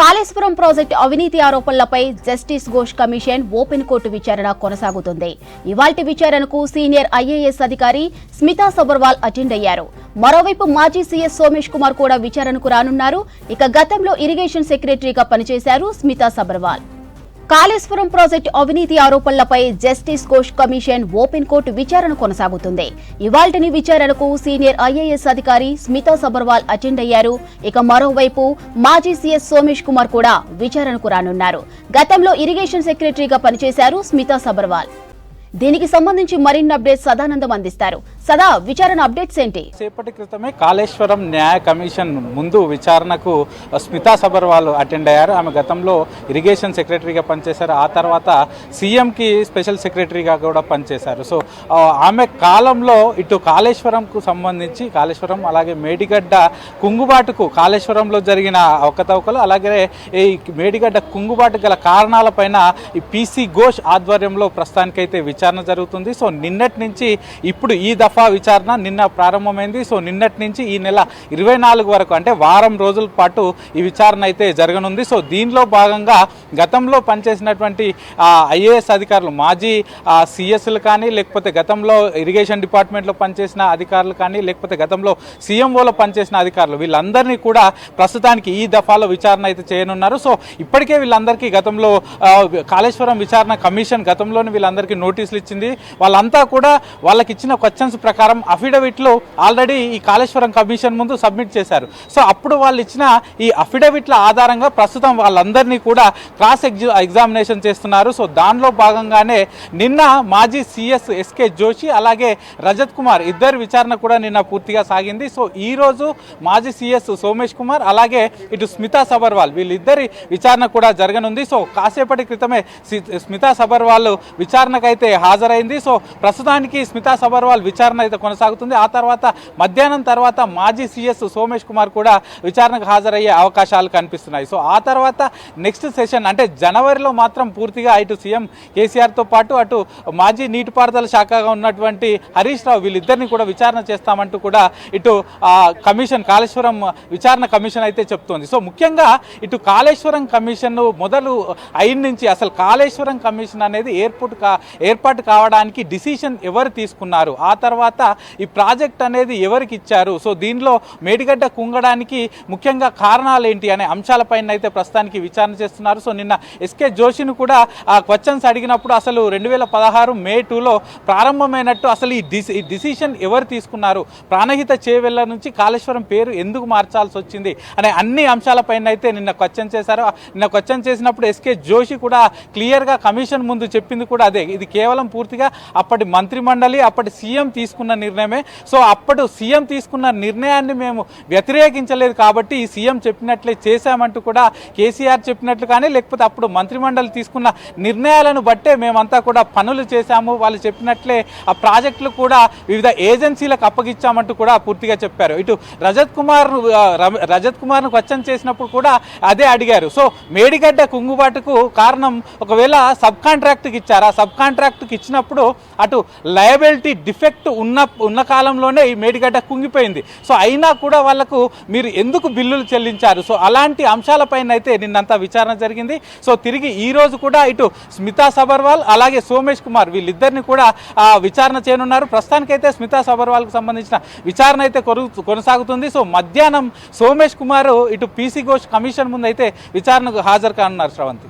Kaleshwaram project అవినీతి ఆరోపణలపై justice Ghosh commission open court విచారణ కొనసాగుతుంది. ఇవాల్టి విచారణకు సీనియర్ ఐఏఎస్ అధికారి స్మితా సబర్వాల్ అటెండ్ అయ్యారు. మరోవైపు మాజీ సీఎస్ సోమేష్ కుమార్ కూడా విచారణకు రానున్నారు. ఇక గతంలో ఇరిగేషన్ సెక్రటరీగా పనిచేశారు స్మితా సబర్వాల్. కాళేశ్వరం ప్రాజెక్టు అవినీతి ఆరోపణలపై justice Ghosh commission open court విచారణ కొనసాగుతుంది. ఇవాల్టిని విచారణకు సీనియర్ ఐఏఎస్ అధికారి స్మితా సబర్వాల్ అటెండ్ అయ్యారు. ఇక మరోవైపు మాజీ సీఎస్ సోమేష్ కుమార్ కూడా విచారణకు రానున్నారు. గతంలో ఇరిగేషన్ సెక్రటరీగా పనిచేశారు స్మితా సబర్వాల్. దీనికి సంబంధించి మరిన్ని అప్డేట్స్ సదానందం అందిస్తారు. సదా విచారణ అప్డేట్స్ ఏంటి? సేపటి క్రితమే కాళేశ్వరం న్యాయ కమిషన్ ముందు విచారణకు స్మితా సబర్వాల్ అటెండ్ అయ్యారు. ఆమె గతంలో ఇరిగేషన్ సెక్రటరీగా పనిచేశారు. ఆ తర్వాత సీఎంకి స్పెషల్ సెక్రటరీగా కూడా పనిచేశారు. సో ఆమె కాలంలో ఇటు కాళేశ్వరంకు సంబంధించి కాళేశ్వరం అలాగే మేడిగడ్డ కుంగుబాటుకు కాళేశ్వరంలో జరిగిన అవకతవకలు అలాగే ఈ మేడిగడ్డ కుంగుబాటు గల కారణాలపైన ఈ పీసీ ఘోష్ ఆధ్వర్యంలో ప్రస్తుతానికైతే విచారణ జరుగుతుంది. సో నిన్నటి నుంచి ఇప్పుడు ఈ దఫా విచారణ నిన్న ప్రారంభమైంది. సో నిన్నటి నుంచి ఈ నెల ఇరవై నాలుగు వరకు అంటే వారం రోజుల పాటు ఈ విచారణ అయితే జరగనుంది. సో దీనిలో భాగంగా గతంలో పనిచేసినటువంటి ఐఏఎస్ అధికారులు మాజీ సిఎస్లు కానీ లేకపోతే గతంలో ఇరిగేషన్ డిపార్ట్మెంట్లో పనిచేసిన అధికారులు కానీ లేకపోతే గతంలో సీఎంఓలో పనిచేసిన అధికారులు వీళ్ళందరినీ కూడా ప్రస్తుతానికి ఈ దఫాలో విచారణ అయితే చేయనున్నారు. సో ఇప్పటికే వీళ్ళందరికీ గతంలో కాళేశ్వరం విచారణ కమిషన్ గతంలోనే వీళ్ళందరికీ నోటీసులు ఇచ్చింది. వాళ్ళంతా కూడా వాళ్ళకి ఇచ్చిన క్వశ్చన్స్ ప్రకారం అఫిడవిట్లు ఆల్రెడీ ఈ కాళేశ్వరం కమిషన్ ముందు సబ్మిట్ చేశారు. సో అప్పుడు వాళ్ళు ఇచ్చిన ఈ అఫిడవిట్ల ఆధారంగా ప్రస్తుతం వాళ్ళందరినీ కూడా క్రాస్ ఎగ్జామినేషన్ చేస్తున్నారు. సో దానిలో భాగంగానే నిన్న మాజీ సిఎస్ ఎస్కే జోషి అలాగే రజత్ కుమార్ ఇద్దరు విచారణ కూడా నిన్న పూర్తిగా సాగింది. సో ఈ రోజు మాజీ సిఎస్ సోమేష్ కుమార్ అలాగే ఇటు స్మితా సబర్వాల్ వీళ్ళిద్దరి విచారణ కూడా జరగనుంది. సో కాసేపటి క్రితమే స్మితా సబర్వాల్ విచారణకైతే హాజరైంది. సో ప్రస్తుతానికి స్మితా సబర్వాల్ విచారణ అయితే కొనసాగుతుంది. ఆ తర్వాత మధ్యాహ్నం తర్వాత మాజీ సిఎస్ సోమేష్ కుమార్ కూడా విచారణకు హాజరయ్యే అవకాశాలు కనిపిస్తున్నాయి. సో ఆ తర్వాత నెక్స్ట్ సెషన్ అంటే జనవరిలో మాత్రం పూర్తిగా ఇటు సీఎం కేసీఆర్తో పాటు అటు మాజీ నీటిపారుదల శాఖగా ఉన్నటువంటి హరీష్ రావు వీళ్ళిద్దరిని కూడా విచారణ చేస్తామంటూ కూడా ఇటు కమిషన్ కాళేశ్వరం విచారణ కమిషన్ అయితే చెప్తోంది. సో ముఖ్యంగా ఇటు కాళేశ్వరం కమిషన్ మొదలు అయిన నుంచి అసలు కాళేశ్వరం కమిషన్ అనేది ఏర్పాటు కా ఏర్పాటు కావడానికి డిసిషన్ ఎవరు తీసుకున్నారు? ఆ తర్వాత తర్వాత ఈ ప్రాజెక్ట్ అనేది ఎవరికి ఇచ్చారు? సో దీనిలో మేడిగడ్డ కుంగడానికి ముఖ్యంగా కారణాలు ఏంటి అనే అంశాలపైన అయితే ప్రస్తుతానికి విచారణ చేస్తున్నారు. సో నిన్న ఎస్కే జోషిని కూడా ఆ క్వశ్చన్స్ అడిగినప్పుడు అసలు రెండు వేల పదహారు మే టూలో ప్రారంభమైనట్టు అసలు ఈ డిసి ఈ డిసిషన్ ఎవరు తీసుకున్నారు? ప్రాణహిత చేవెళ్ళ నుంచి కాళేశ్వరం పేరు ఎందుకు మార్చాల్సి వచ్చింది? అనే అన్ని అంశాలపైన అయితే నిన్న క్వశ్చన్ చేశారు. నిన్న క్వశ్చన్ చేసినప్పుడు ఎస్కే జోషి కూడా క్లియర్గా కమిషన్ ముందు చెప్పింది కూడా అదే. ఇది కేవలం పూర్తిగా అప్పటి మంత్రిమండలి అప్పటి సీఎం తీసుకున్న నిర్ణయమే. సో అప్పుడు సీఎం తీసుకున్న నిర్ణయాన్ని మేము వ్యతిరేకించలేదు కాబట్టి ఈ సీఎం చెప్పినట్లే చేశామంటూ కూడా కేసీఆర్ చెప్పినట్లు కానీ లేకపోతే అప్పుడు మంత్రిమండలి తీసుకున్న నిర్ణయాలను బట్టే మేమంతా కూడా పనులు చేశాము. వాళ్ళు చెప్పినట్లే ఆ ప్రాజెక్టులు కూడా వివిధ ఏజెన్సీలకు అప్పగించామంటూ కూడా పూర్తిగా చెప్పారు. ఇటు రజత్ కుమార్ రజత్ కుమార్ను క్వశ్చన్ చేసినప్పుడు కూడా అదే అడిగారు. సో మేడిగడ్డ కుంగుబాటుకు కారణం ఒకవేళ సబ్ కాంట్రాక్ట్కి ఇచ్చారా? సబ్ కాంట్రాక్ట్కి ఇచ్చినప్పుడు అటు లయబిలిటీ డిఫెక్ట్ ఉన్న ఉన్న కాలంలోనే ఈ మేడిగడ్డ కుంగిపోయింది. సో అయినా కూడా వాళ్ళకు మీరు ఎందుకు బిల్లులు చెల్లించారు? సో అలాంటి అంశాలపైన అయితే నిన్నంతా విచారణ జరిగింది. సో తిరిగి ఈ రోజు కూడా ఇటు స్మితా సబర్వాల్ అలాగే సోమేష్ కుమార్ వీళ్ళిద్దరిని కూడా విచారణ చేయనున్నారు. ప్రస్తుతానికైతే స్మితా సబర్వాల్కు సంబంధించిన విచారణ అయితే కొనసాగుతుంది. సో మధ్యాహ్నం సోమేష్ కుమార్ ఇటు పీసీ ఘోష్ కమిషన్ ముందు అయితే విచారణకు హాజరు కానున్నారు శ్రవంతి.